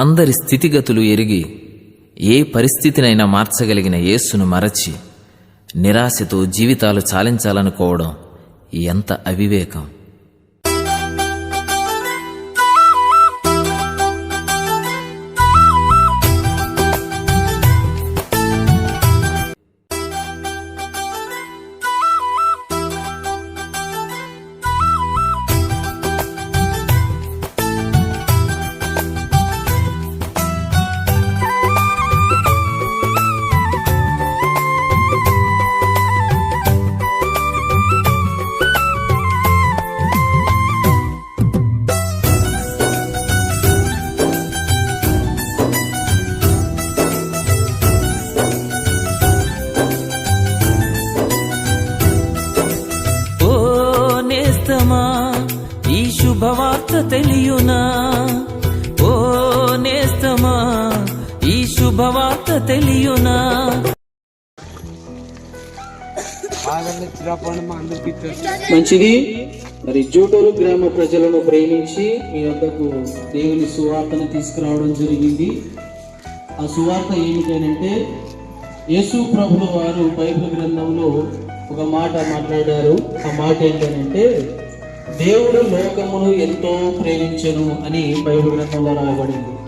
అందరి స్థితిగతులు ఎరిగి ఏ పరిస్థితినైనా మార్చగలిగిన యేసును మరచి నిరాశతో జీవితాలు చాలించాలనుకోవడం ఎంత అవివేకం. మంచిది. మరి జూటూరు గ్రామ ప్రజలను ప్రేమించి మీ వద్దకు దేవుని సువార్తను తీసుకురావడం జరిగింది. ఆ సువార్త ఏమిటంటే యేసు ప్రభుల వారు బైబిల్ గ్రంథంలో ఒక మాట మాట్లాడారు. ఆ మాట ఏంటంటే దేవుడు లోకమును ఎంతో ప్రేమించను అని బైబిల్ గ్రంథంలో రాయబడింది.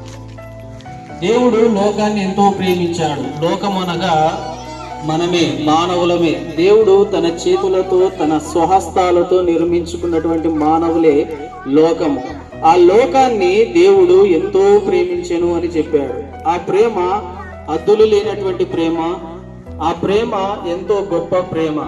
దేవుడు లోకాన్ని ఎంతో ప్రేమించాడు. లోకమనగా మనమే మానవులమే. దేవుడు తన చేతులతో తన స్వహస్తాలతో నిర్మించుకున్నటువంటి మానవులే లోకము. ఆ లోకాన్ని దేవుడు ఎంతో ప్రేమించెను అని చెప్పాడు. ఆ ప్రేమ అద్దులు లేనటువంటి ప్రేమ ఆ ప్రేమ ఎంతో గొప్ప ప్రేమ.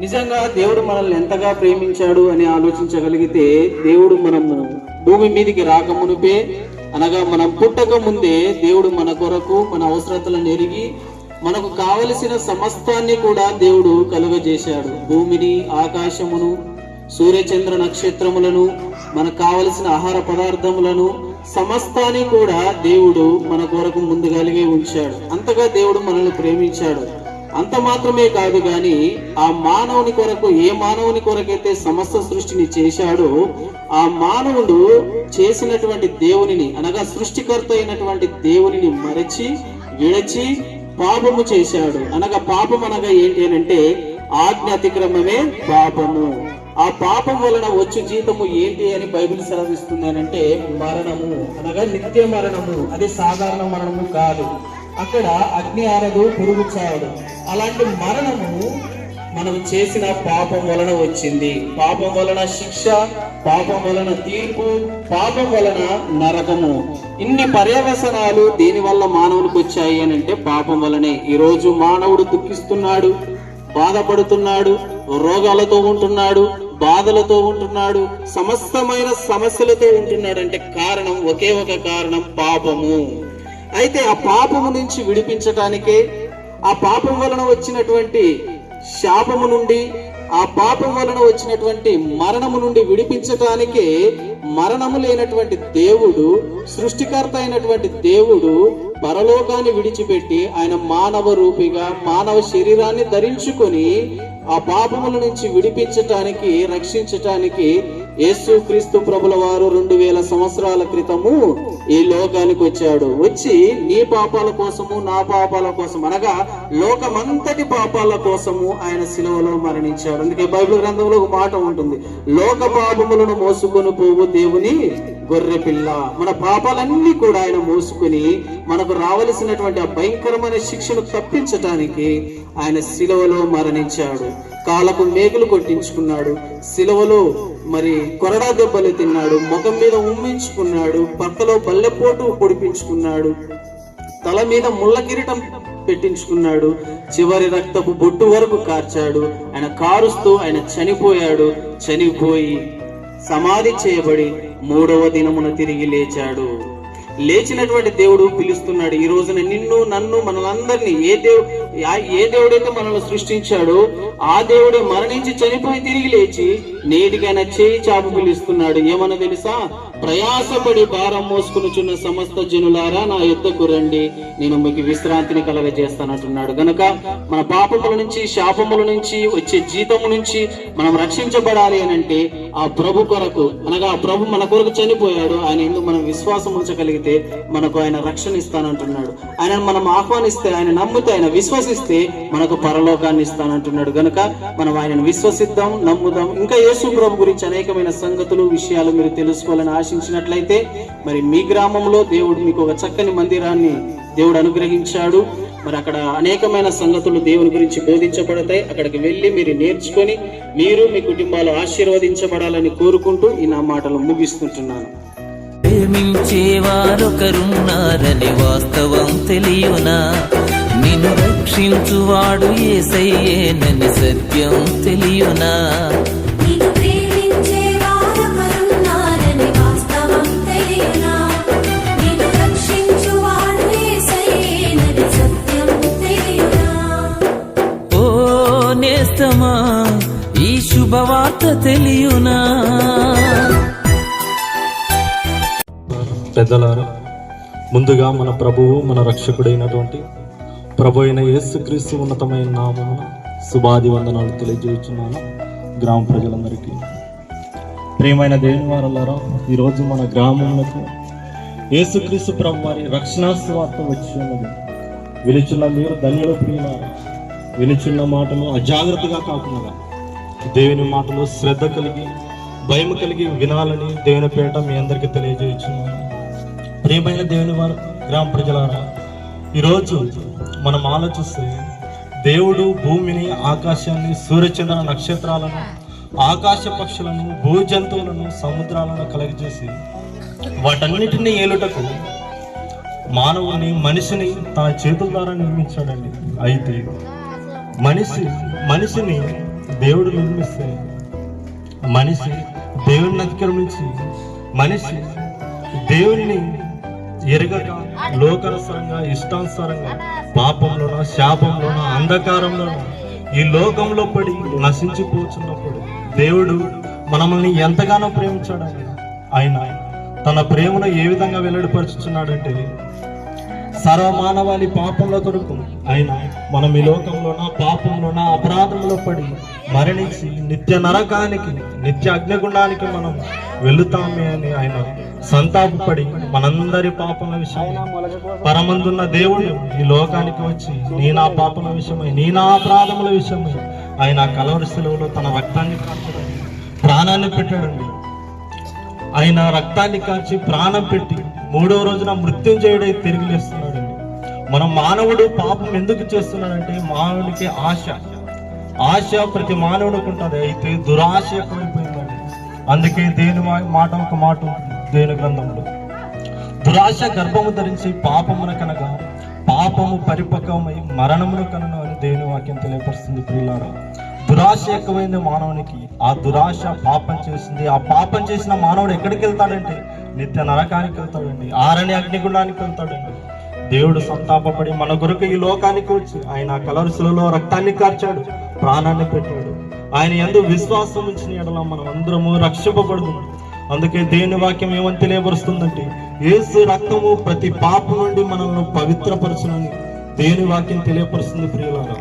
నిజంగా దేవుడు మనల్ని ఎంతగా ప్రేమించాడు అని ఆలోచించగలిగితే దేవుడు మనము భూమి మీదికి రాకమునిపే అనగా మనం పుట్టక ముందే దేవుడు మన కొరకు మన అవసరతలను ఎరిగి మనకు కావలసిన సమస్తాన్ని కూడా దేవుడు కలుగజేశాడు. భూమిని ఆకాశమును సూర్యచంద్ర నక్షత్రములను మనకు కావలసిన ఆహార పదార్థములను సమస్తాన్ని కూడా దేవుడు మన కొరకు ముందుగాలిగే ఉంచాడు. అంతగా దేవుడు మనల్ని ప్రేమించాడు. అంత మాత్రమే కాదు గాని ఆ మానవుని కొరకు ఏ మానవుని కొరకైతే సమస్త సృష్టిని చేశాడో ఆ మానవుడు చేసినటువంటి దేవునిని అనగా సృష్టికర్త అయినటువంటి దేవునిని మరచి విడచి పాపము చేశాడు. అనగా పాపం అనగా ఏంటి అని అంటే ఆజ్ఞ అతిక్రమమే పాపము. ఆ పాపం వలన వచ్చు జీతము ఏంటి అని బైబిల్ సెలవిస్తుంది అని అంటే మరణము. అనగా నిత్య మరణము. అది సాధారణ మరణము కాదు. అక్కడ అగ్ని ఆరదు పురుగు చావదు అలాంటి మరణము మనం చేసిన పాపం వలన వచ్చింది. పాపం వలన శిక్ష పాపం వలన తీర్పు పాపం వలన నరకము. ఇన్ని పర్యవసనాలు దేని వల్ల మానవునికి వచ్చాయి అని అంటే పాపం వలనే. ఈరోజు మానవుడు దుఃఖిస్తున్నాడు బాధపడుతున్నాడు రోగాలతో ఉంటున్నాడు బాధలతో ఉంటున్నాడు సమస్తమైన సమస్యలతో ఉంటున్నాడు అంటే కారణం ఒకే ఒక కారణం పాపము. అయితే ఆ పాపము నుంచి విడిపించటానికే ఆ పాపం వలన వచ్చినటువంటి శాపము నుండి ఆ పాపం వలన వచ్చినటువంటి మరణము నుండి విడిపించటానికే మరణము లేనటువంటి దేవుడు సృష్టికర్త అయినటువంటి దేవుడు పరలోకాన్ని విడిచిపెట్టి ఆయన మానవ రూపిగా మానవ శరీరాన్ని ధరించుకొని ఆ పాపముల నుంచి విడిపించటానికి రక్షించటానికి యేసు క్రీస్తు ప్రభుల వారు రెండు వేల సంవత్సరాల క్రితము ఈ లోకానికి వచ్చాడు. వచ్చి నీ పాపాల కోసము నా పాపాల కోసం అనగా లోకమంతటి పాపాల కోసము ఆయన శిలువలో మరణించాడు. అందుకే బైబిల్ గ్రంథంలో ఒక మాట ఉంటుంది. లోక పాపములను మోసుకొని పోవు దేవుని గొర్రె పిల్ల. మన పాపాలన్నీ కూడా ఆయన మోసుకుని మనకు రావలసినటువంటి ఆ భయంకరమైన శిక్షను తప్పించటానికి ఆయన శిలవలో మరణించాడు. కాళ్ళకు మేకులు కొట్టించుకున్నాడు. శిలవలో మరి కొరడా దెబ్బలు తిన్నాడు. ముఖం మీద ఉమ్మించుకున్నాడు. పక్కలో బల్లెపోటు పొడిపించుకున్నాడు. తల మీద ముళ్ళ కిరీటం పెట్టించుకున్నాడు. చివరి రక్తపు బొట్టు వరకు కార్చాడు. ఆయన కారుస్తూ ఆయన చనిపోయాడు. చనిపోయి సమాధి చేయబడి మూడవ దినమున తిరిగి లేచాడు. లేచినటువంటి దేవుడు పిలుస్తున్నాడు. ఈ రోజున నిన్ను నన్ను మనలందరినీ ఏ దేవు ఏ దేవుడైతే మనల్ని సృష్టించాడో ఆ దేవుడే మరణించి చనిపోయి తిరిగి లేచి నేటికైనా చేయి చాపు పిలుస్తున్నాడు. ఏమన్నా తెలుసా? ప్రయాసపడి భారం మోసుకునిచున్న సమస్త జనులారా నా యుద్ధకు రండి. నేను మీకు విశ్రాంతిని కలగజేస్తానంటున్నాడు. గనుక మన పాపముల నుంచి శాపముల నుంచి వచ్చే జీతము నుంచి మనం రక్షించబడాలి అని అంటే ఆ ప్రభు కొరకు అనగా ఆ ప్రభు మన కొరకు చనిపోయాడు. ఆయన ఎందుకు మనం విశ్వాసం ఉంచగలిగితే మనకు ఆయన రక్షణ ఇస్తానంటున్నాడు ఆయన మనం ఆహ్వానిస్తే ఆయన నమ్మితే ఆయన విశ్వసిస్తే మనకు పరలోకాన్ని ఇస్తానంటున్నాడు. కనుక మనం ఆయనను విశ్వసిద్దాం నమ్ముదాం. ఇంకా యేసు ప్రభు గురించి అనేకమైన సంగతులు విషయాలు మీరు తెలుసుకోవాలని ఆశించినట్లయితే మరి మీ గ్రామంలో దేవుడు మీకు ఒక చక్కని మందిరాన్ని దేవుడు అనుగ్రహించాడు. మరి అక్కడ అనేకమైన సంగతులు దేవుని గురించి బోధించబడతాయి. అక్కడికి వెళ్ళి మీరు నేర్చుకొని మీరు మీ కుటుంబాలు ఆశీర్వదించబడాలని కోరుకుంటూ ఈ నా మాటలు ముగిస్తుంటున్నాను. ప్రేమించేవారొకరున్నారని వాస్తవం తెలియనా? నిన్ను రక్షించువాడు ఏసయ్యేనని సత్యం తెలియనా? నిన్ను ప్రేమించే వారొకరున్నారని పెద్దలారా ముందుగా మన ప్రభువు మన రక్షకుడైనటువంటి ప్రభు అయిన యేసుక్రీస్తు ఉన్నతమైన నామమున శుభాది వందనాలు తెలియజేస్తున్నాను గ్రామ ప్రజలందరికీ. ప్రియమైన దేవుని వారలారా ఈరోజు మన గ్రామములకు యేసుక్రీస్తు ప్రభు వారి రక్షణా సువార్త వచ్చి ఉన్నది. విలుచున్న మీరు ధన్యుల ప్రియులారా వినుచున్న మాటలు అజాగ్రత్తగా కాకుండా దేవుని మాటలు శ్రద్ధ కలిగి భయం కలిగి వినాలని దేవుని పేట మీ అందరికీ తెలియజేస్తున్నాను. ప్రియమైన దేవుని వారు గ్రామ ప్రజలారా ఈరోజు మనం ఆలోచిస్తే దేవుడు భూమిని ఆకాశాన్ని సూర్యచంద్ర నక్షత్రాలను ఆకాశ పక్షులను భూ జంతువులను సముద్రాలను కలగజేసి వాటన్నిటిని ఏలుటకు మానవుని మనిషిని తన చేతుల ద్వారా నిర్మించాడండి. అయితే మనిషి మనిషిని దేవుడు నిర్మిస్తే మనిషి దేవుడిని అతిక్రమించి మనిషి దేవుణ్ణి ఎరగక లోకానుసారంగా ఇష్టానుసారంగా పాపంలోన శాపంలోన అంధకారంలోన ఈ లోకంలో పడి నశించిపోతున్నప్పుడు దేవుడు మనల్ని ఎంతగానో ప్రేమించాడు ఆయన. తన ప్రేమను ఏ విధంగా వెల్లడిపరుచుతున్నాడంటే సర్వమానవాళి పాపంలో కొరకు ఆయన మనం ఈ లోకంలోన పాపంలోన అపరాధంలో పడి మరణించి నిత్య నరకానికి నిత్య అగ్నిగుండానికి మనం వెళుతామే అని ఆయన సంతాపపడి మనందరి పాపల విషయమై. పరమందున్న దేవుడు ఈ లోకానికి వచ్చి నీ నా పాపల విషయమై నీ నా అపరాధముల విషయమై ఆయన కలవరి సెలవులో తన రక్తాన్ని కాల్చడం ప్రాణాన్ని పెట్టాడండి. ఆయన రక్తాన్ని కాల్చి ప్రాణం పెట్టి మూడవ రోజున మృత్యుంజయుడై తిరిగి లేస్తున్నాడండి. మన మానవుడు పాపం ఎందుకు చేస్తున్నాడంటే మానవుడికి ఆశ. ఆశ ప్రతి మానవుడికి ఉంటుంది. అయితే దురాశ ఎక్కువైపోయిందండి. అందుకే దేని మాట ఒక మాట ఉంటుంది. అధ్యయన గ్రంథంలో దురాశ గర్భము ధరించి పాపమున కనగా పాపము పరిపక్వమై మరణమును కనను అని దేవుని వాక్యం తెలియపరుస్తుంది ప్రియులారా. దురాశ ఎక్కువైంది మానవునికి. ఆ దురాశ పాపం చేసింది. ఆ పాపం చేసిన మానవుడు ఎక్కడికి వెళ్తాడంటే నిత్య నరకానికి వెళ్తాడండి. ఆరని అగ్నిగుండానికి వెళ్తాడండి. దేవుడు సంతాపపడి మన కొరకు ఈ లోకానికి వచ్చి ఆయన కలరుసులలో రక్తాన్ని కార్చాడు ప్రాణాన్ని పెట్టాడు. ఆయన ఎందు విశ్వాసం ఉంచిన ఎడల మనం అందరము రక్షింపబడుతుంది అందుకే దేవుని వాక్యం ఏమని తెలియపరుస్తుందంటే ఏసు రక్తము ప్రతి పాపం నుండి మనల్ని పవిత్రపరచునని దేవుని వాక్యం తెలియపరుస్తుంది ప్రియులారా.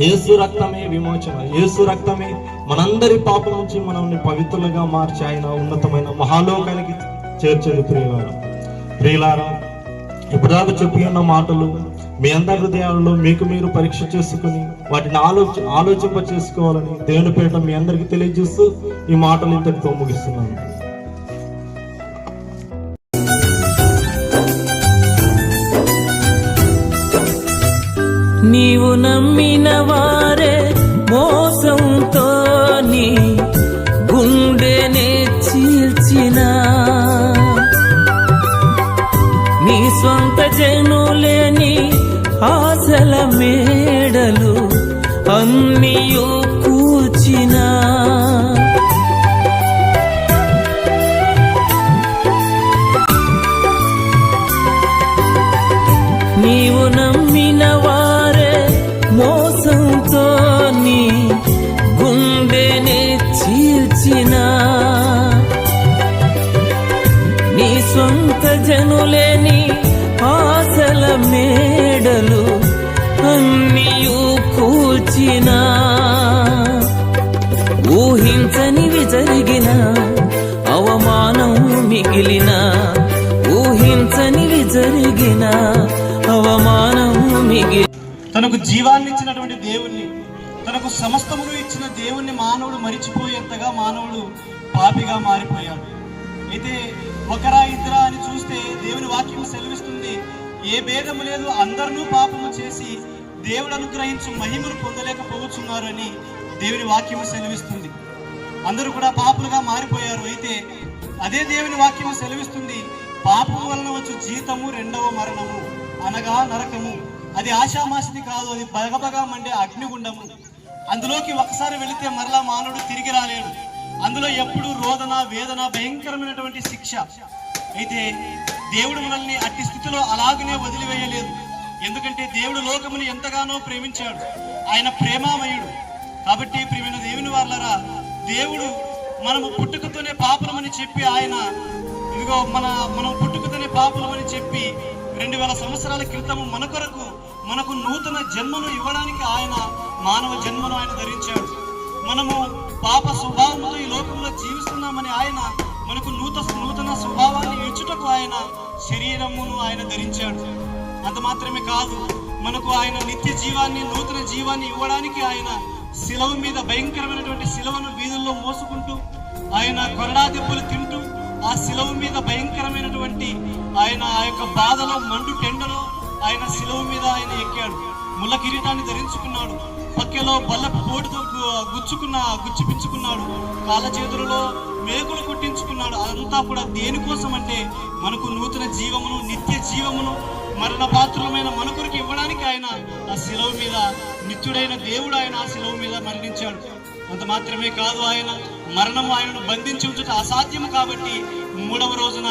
ఏసు రక్తమే విమోచన. ఏసు రక్తమే మనందరి పాపం నుంచి మనల్ని పవిత్రులుగా మార్చి ఆయన ఉన్నతమైన మహాలోకానికి చేర్చేది ప్రియులారా. ప్రియులారా ఇప్పటిదాకా చెప్పి ఉన్న మాటలు మీ అందరి హృదయాలలో మీకు మీరు పరీక్ష చేసుకుని వాటిని ఆలోచ ఆలోచింప చేసుకోవాలని దేవుని పేట మీ అందరికీ తెలియజేస్తూ ఈ మాటలు ఇంతటితో ముగిస్తున్నాను. నీవు నమ్మిన వారే మోసంతో నీ గుండెనే చీల్చిన నీ సొంత జనులేని ఆశల మేడలు అన్నియు మోసంతో నీ గుండెనే చీల్చిన. జనులేని ఆశల మేడలు అన్నియు కూల్చిన. ఊహించనివి జరిగిన అవమానం మిగిలిన ఊహించనివి జరిగిన అవమానం మిగిలిన. తనకు జీవాన్ని ఇచ్చినటువంటి దేవుణ్ణి తనకు సమస్తమును ఇచ్చిన దేవుణ్ణి మానవుడు మరిచిపోయేంతగా మానవుడు పాపిగా మారిపోయాడు. అయితే ఒకరా ఇద్దరా అని చూస్తే దేవుని వాక్యం సెలవిస్తుంది ఏ భేదము లేదు అందరినూ పాపము చేసి దేవుడు అనుగ్రహించు మహిమను పొందలేకపోవచ్చున్నారు అని దేవుని వాక్యము సెలవిస్తుంది. అందరూ కూడా పాపులుగా మారిపోయారు. అయితే అదే దేవుని వాక్యము సెలవిస్తుంది పాపం వలన వచ్చు జీతము రెండవ మరణము అనగా నరకము. అది ఆశామాసిది కాదు అది బగబగా మండే అగ్నిగుండము. అందులోకి ఒకసారి వెళితే మరలా మానవుడు తిరిగి రాలేడు. అందులో ఎప్పుడు రోదన వేదన భయంకరమైనటువంటి శిక్ష. అయితే దేవుడు మనల్ని అట్టి స్థితిలో అలాగనే వదిలివేయలేదు. ఎందుకంటే దేవుడు లోకముని ఎంతగానో ప్రేమించాడు. ఆయన ప్రేమామయుడు. కాబట్టి ప్రేమైన దేవుని వాళ్ళరా దేవుడు మనము పుట్టుకతోనే పాపలమని చెప్పి ఆయన ఇదిగో మన మనం పుట్టుకతోనే పాపలమని చెప్పి రెండు వేల సంవత్సరాల క్రితము మన కొరకు మనకు నూతన జన్మను ఇవ్వడానికి ఆయన మానవ జన్మను ఆయన ధరించాడు. మనము పాప స్వభావంతో ఈ లోకంలో జీవిస్తున్నామని ఆయన మనకు నూతన నూతన స్వభావాన్ని ఇచ్చుటకు ఆయన శరీరమును ఆయన ధరించాడు. అంత మాత్రమే కాదు మనకు ఆయన నిత్య జీవాన్ని నూతన జీవాన్ని ఇవ్వడానికి ఆయన శిలవ మీద భయంకరమైనటువంటి శిలవను వీధుల్లో మోసుకుంటూ ఆయన కొరడా దెబ్బలు తింటూ ఆ శిలవ మీద భయంకరమైనటువంటి ఆయన ఆ యొక్క బాధలో మండు టెండలో ఆయన శిలవ మీద ఆయన ఎక్కాడు. ముళ్ళ కిరీటాన్ని ధరించుకున్నాడు. పక్కెలో బల్లపు కోటితో గుచ్చుకున్న గుచ్చిపించుకున్నాడు. కాళ్ళ చేతులలో మేకులు కొట్టించుకున్నాడు. అదంతా కూడా దేనికోసం అంటే మనకు నూతన జీవమును నిత్య జీవమును మరణ పాత్రమైన మనుకురికి ఇవ్వడానికి ఆయన ఆ శిలవ మీద నిత్యుడైన దేవుడు ఆయన ఆ శిలవ మీద మరణించాడు. అంత మాత్రమే కాదు ఆయన మరణం ఆయనను బంధించి ఉంచుట అసాధ్యం కాబట్టి మూడవ రోజున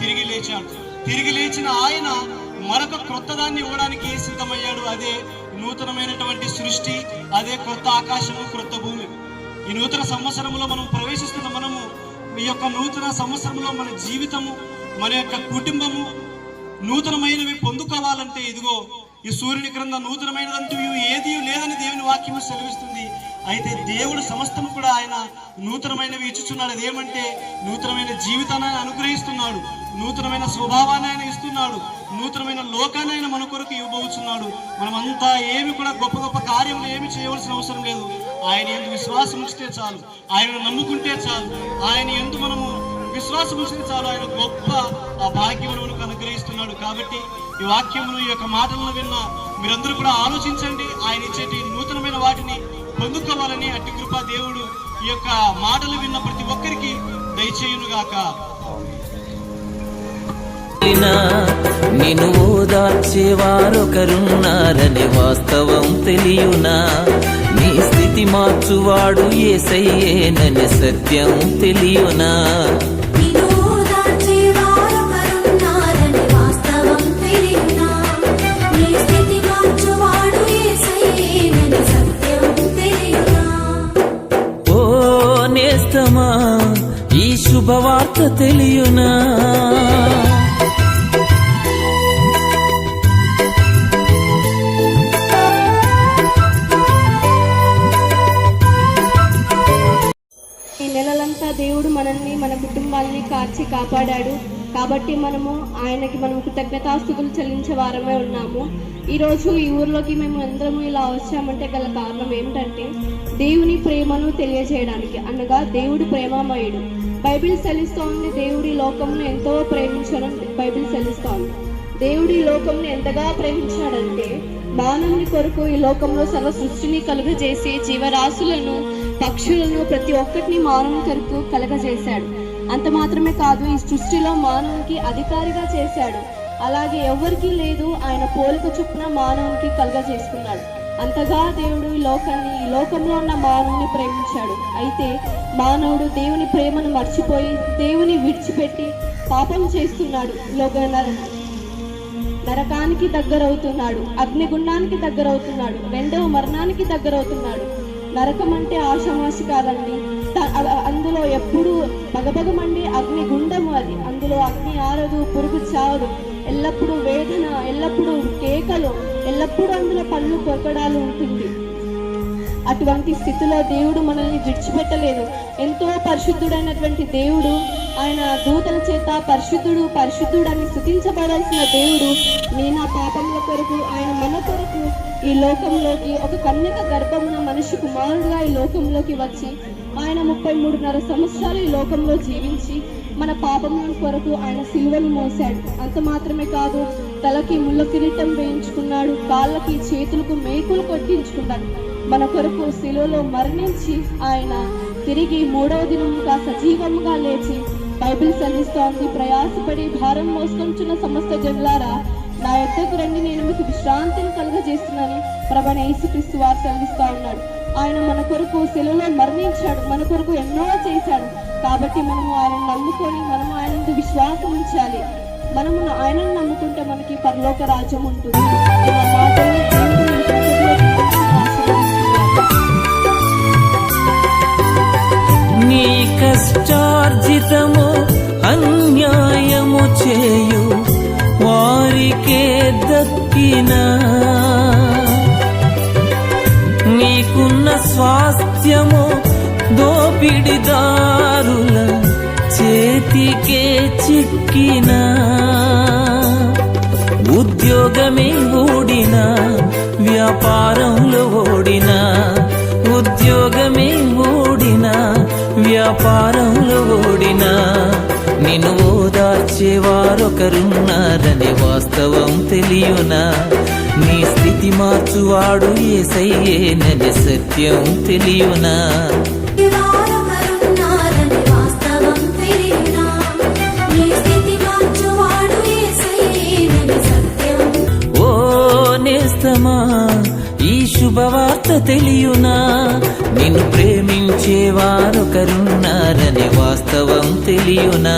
తిరిగి లేచాడు. తిరిగి లేచిన ఆయన మరొక క్రొత్తదాన్ని ఇవ్వడానికి సిద్ధమయ్యాడు. అదే నూతనమైనటువంటి సృష్టి అదే క్రొత్త ఆకాశము క్రొత్త భూమి. ఈ నూతన సంవత్సరంలో మనం ప్రవేశిస్తున్న మనము ఈ యొక్క నూతన సంవత్సరంలో మన జీవితము మన యొక్క కుటుంబము నూతనమైనవి పొందుకోవాలంటే ఇదిగో ఈ సూర్యుని క్రింద నూతనమైనదంటూ ఏది లేదని దేవుని వాక్యము సెలవిస్తుంది. అయితే దేవుడు సమస్తము కూడా ఆయన నూతనమైనవి ఇచ్చుచున్నాడు. అదేమంటే నూతనమైన జీవితాన్ని ఆయన అనుగ్రహిస్తున్నాడు. నూతనమైన స్వభావాన్ని ఆయన ఇస్తున్నాడు. నూతనమైన లోకాన్ని ఆయన మన కొరకు ఇవ్వబోతున్నాడు మనమంతా ఏమి కూడా గొప్ప గొప్ప కార్యములు ఏమి చేయవలసిన అవసరం లేదు. ఆయన ఎందు విశ్వాసం ఉంచితే చాలు. ఆయనను నమ్ముకుంటే చాలు. ఆయన ఎందు మనము విశ్వాసం ఉంచితే చాలు. ఆయన గొప్ప ఆ భాగ్యమును మనకు అనుగ్రహిస్తున్నాడు. కాబట్టి ఈ వాక్యమును ఈ యొక్క మాటలను విన్న మీరందరూ కూడా ఆలోచించండి. ఆయన ఇచ్చేటి నూతనమైన వాటిని పొందుకోవాలని అట్టి కృప దేవుడు ఈ యొక్క మాటలు విన్న ప్రతి ఒక్కరికి దయచేయునుగాక. నిన్ను ఓదార్చేవారొకరున్నారని వాస్తవం తెలియనా? నీ స్థితి మార్చువాడు ఏసయ్యేనని సత్యం తెలియనా? శుభవార్త తెలియనా? ఈ నెలలంతా దేవుడు మనల్ని మన కుటుంబాల్ని కాచి కాపాడాడు. కాబట్టి మనము ఆయనకి మనం కృతజ్ఞతాస్తుతులు చెల్లించే వారమే ఉన్నాము. ఈరోజు ఈ ఊర్లోకి మేము అందరము ఇలా వచ్చామంటే గల కారణం ఏమిటంటే దేవుని ప్రేమను తెలియజేయడానికి అనగా దేవుడు ప్రేమమయుడు. బైబిల్ సెలిస్తోంది దేవుడి లోకంను ఎంతో ప్రేమించాడని బైబిల్ సెలిస్తోంది దేవుడి లోకంను ఎంతగా ప్రేమించాడంటే మానవుని కొరకు ఈ లోకంలో సర్వ సృష్టిని కలుగజేసి జీవరాశులను పక్షులను ప్రతి ఒక్కటిని మానవుని కొరకు కలగజేశాడు. అంత మాత్రమే కాదు ఈ సృష్టిలో మానవునికి అధికారిగా చేశాడు. అలాగే ఎవరికీ లేదు ఆయన పోలిక చొప్పున మానవునికి కలుగజేసుకున్నాడు. అంతగా దేవుడు ఈ లోకాన్ని ఈ లోకంలో ఉన్న మానవుని ప్రేమించాడు. అయితే మానవుడు దేవుని ప్రేమను మర్చిపోయి దేవుని విడిచిపెట్టి పాపం చేస్తున్నాడు. లోక నరకానికి దగ్గరవుతున్నాడు. అగ్నిగుండానికి దగ్గరవుతున్నాడు. రెండవ మరణానికి దగ్గరవుతున్నాడు. నరకం అంటే ఆషామాషి కాదండి. అందులో ఎప్పుడు పగపగమండి అగ్నిగుండము అది. అందులో అగ్ని ఆరదు పురుగు చావదు. ఎల్లప్పుడూ వేదన ఎల్లప్పుడూ కేకలు ఎల్లప్పుడూ అందులో పళ్ళు కొరకడాలు ఉంటుంది. అటువంటి స్థితిలో దేవుడు మనల్ని విడిచిపెట్టలేదు. ఎంతో పరిశుద్ధుడైనటువంటి దేవుడు ఆయన దూతల చేత పరిశుద్ధుడు పరిశుద్ధుడు అని స్థుతించబడాల్సిన దేవుడు నీ నా పాపముల కొరకు ఆయన మన కొరకు ఈ లోకంలోకి ఒక కన్యక గర్భమున మనిషి కుమారుడుగా ఈ లోకంలోకి వచ్చి ఆయన ముప్పై మూడున్నర సంవత్సరాలు ఈ లోకంలో జీవించి మన పాపముల కొరకు ఆయన సిల్వను మోసాడు అంత మాత్రమే కాదు తలకి ముళ్ళ కిరీటం వేయించుకున్నాడు కాళ్ళకి చేతులకు మేకులు కొట్టించుకున్నాడు. మన కొరకు శిలువలో మరణించి ఆయన తిరిగి మూడవ దినముగా సజీవముగా లేచి బైబిల్ చదివిస్తోంది ప్రయాసపడి భారం మోసుకొంచున్న సమస్త జనులారా నా యొద్దకు రండి నేను మీకు విశ్రాంతిని కలుగజేస్తున్నాను. ప్రభణ యేసుక్రీస్తు వారు చదివిస్తా ఉన్నాడు. ఆయన మన కొరకు శిలువలో మరణించాడు మన కొరకు ఎన్నో చేశాడు. కాబట్టి మనము ఆయన నమ్ముకొని మనము ఆయన విశ్వాసం ఉంచాలి. మనము ఆయనను నమ్ముకుంటే మనకి పరలోక రాజ్యం ఉంటుంది. నీ కష్టార్జితము అన్యాయము చేయు. వారికే దక్కినా స్వాస్థ్యము దోపిడిదారుల చేతికే చిక్కిన. ఉద్యోగమే ఓడినా వ్యాపారంలో ఓడిన. ఉద్యోగమే ఓడినా వ్యాపారంలో ఓడినా. నిన్ను ఓదార్చేవారొకరున్నారనే వాస్తవం తెలియనా? నీ స్థితి మార్చువాడు ఏసయ్యేనని సత్యం తెలియనా? ఓ నేస్తమా ఈ శుభవార్త తెలియనా? నిన్ను ప్రేమించే వారొకరున్నారని వాస్తవం తెలియనా?